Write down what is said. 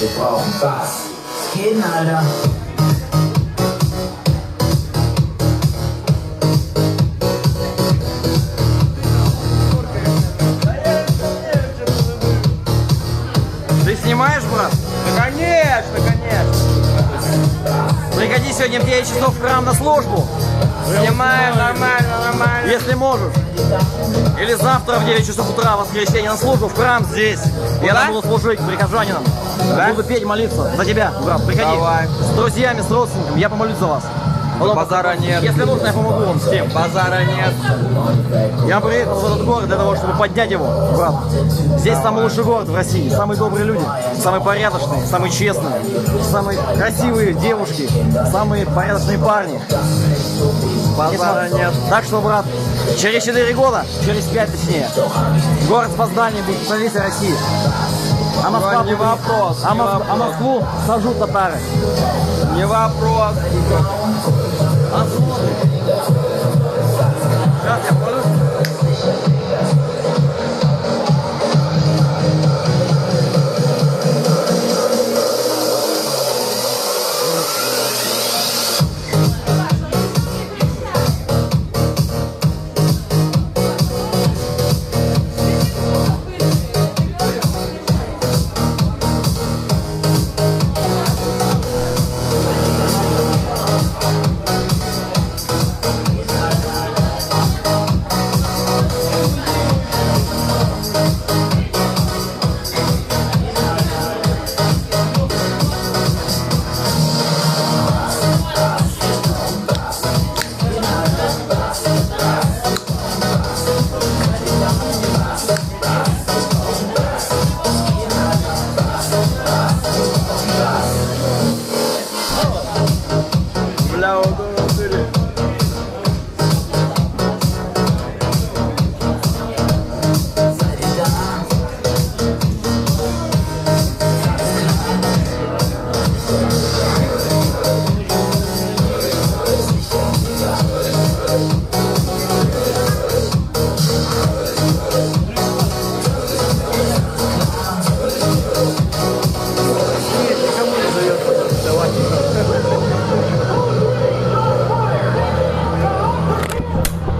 Was geht denn, Alter? Ты снимаешь, брат? Да, конечно, конечно. Приходи сегодня в 9 часов в храм на службу, Снимаем нормально, нормально. если можешь. Или завтра в 9 часов утра, в воскресенье, на службу в храм здесь. Я там буду служить прихожанинам. Да? Буду петь, молиться за тебя, брат. Приходи. Давай. С друзьями, с родственниками. Я помолюсь за вас. Потом, базара нет. Если нужно, я помогу вам с тем. Базара нет. Я приехал в этот город для того, чтобы поднять его, брат. Здесь самый лучший город в России, самые добрые люди, самые порядочные, самые честные, самые красивые девушки, самые порядочные парни. Базара нет. Так что, брат, через 4 года, через 5 точнее, город Спасдальный будет столицей России. А Москва не вопрос, а, не Мос- а вопрос. Москву сожрут татары. Не вопрос.